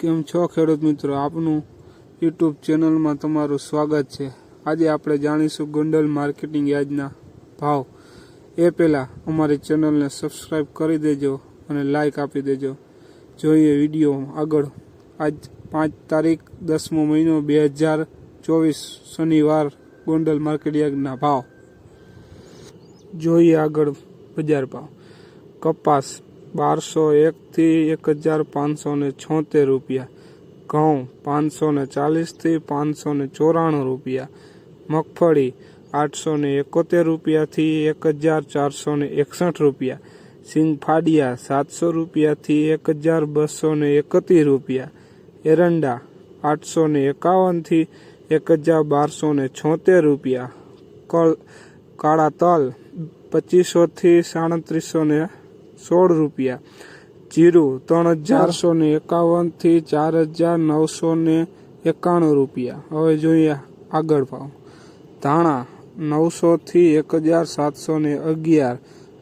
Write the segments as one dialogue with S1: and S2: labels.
S1: કેમ છો ખેડૂત મિત્રો? આપનું યુટ્યુબ ચેનલમાં તમારું સ્વાગત છે. આજે આપણે જાણીશું ગોંડલ માર્કેટિંગ યાજના ભાવ. એ પહેલાં અમારી ચેનલને સબસ્ક્રાઈબ કરી દેજો અને લાઇક આપી દેજો. જોઈએ વીડિયો આગળ. આજ પાંચ તારીખ દસમો મહિનો બે હજાર ચોવીસ શનિવાર ગોંડલ માર્કેટ યાજના ભાવ. જોઈએ આગળ બજાર ભાવ. કપાસ બારસો એકથી એક હજાર પાંચસો ને છોતેર રૂપિયા. ઘઉં પાંચસો ને ચાલીસથી પાંચસો ને ચોરાણું રૂપિયા. મગફળી આઠસો ને એકોતેર રૂપિયાથી એક હજાર ચારસો ને એકસઠ રૂપિયા. સિંગ ફાડિયા સાતસો રૂપિયાથી એક હજાર બસો ને એકત્રીસ રૂપિયા. એરંડા આઠસો ને એકાવનથી એક હજાર બારસો ને છોતેર રૂપિયા. કળ કાળા તલ પચીસોથી સાડત્રીસો ને સોળ રૂપિયા. જીરું ત્રણ હજારસો ને એકાવનથી ચાર હજાર નવસો ને એકાણું રૂપિયા. હવે જોઈએ આગળ ભાવ. ધાણા નવસોથી એક હજાર સાતસો ને અગિયાર.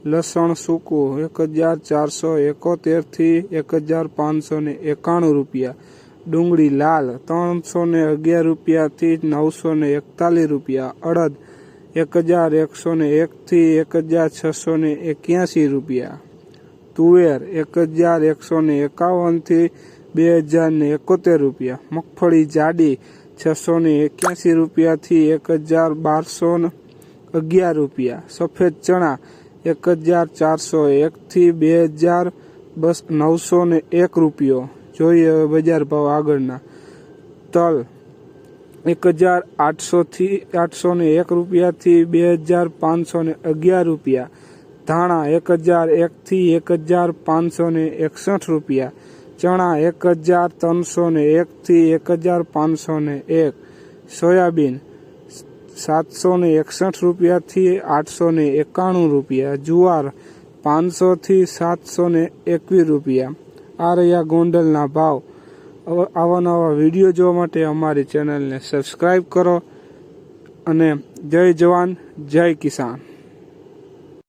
S1: લસણ સૂકું એક હજાર ચારસો એકોતેરથી એક હજાર પાંચસો ને એકાણું રૂપિયા. ડુંગળી લાલ ત્રણસો ને અગિયાર રૂપિયાથી નવસો ને એકતાલીસ રૂપિયા. અડદ એક હજાર એકસો ને એકથી એક હજાર છસો ને એક્યાસી રૂપિયા. તુવેર એક હજાર એકસો ને એકાવનથી બે હજાર ને એકોતેર રૂપિયા. મગફળી જાડી છસો ને એક્યાસી રૂપિયાથી એક હજાર બારસો અગિયાર રૂપિયા. સફેદ ચણા એક હજાર ચારસો એકથી બે હજાર બસ નવસો ને એક રૂપિયો. જોઈએ હવે બજાર ભાવ આગળના. તલ એક હજાર આઠસોથી આઠસો ને એક રૂપિયાથી બે હજાર પાંચસો ને અગિયાર રૂપિયા. ધાણા એક હજાર એકથી એક હજાર પાંચસો ને એકસઠ રૂપિયા, ચણા એક હજાર ત્રણસો ને એકથી એક હજાર પાંચસો ને એક, સોયાબીન સાતસો ને એકસઠ રૂપિયાથી આઠસો ને એકાણું રૂપિયા, જુવાર પાંચસોથી સાતસો ને એકવીસ રૂપિયા. આ રહ્યા ગોંડલના ભાવ. આવા નવા વીડિયો જોવા માટે અમારી ચેનલને સબસ્ક્રાઈબ કરો અને જય જવાન, જય કિસાન.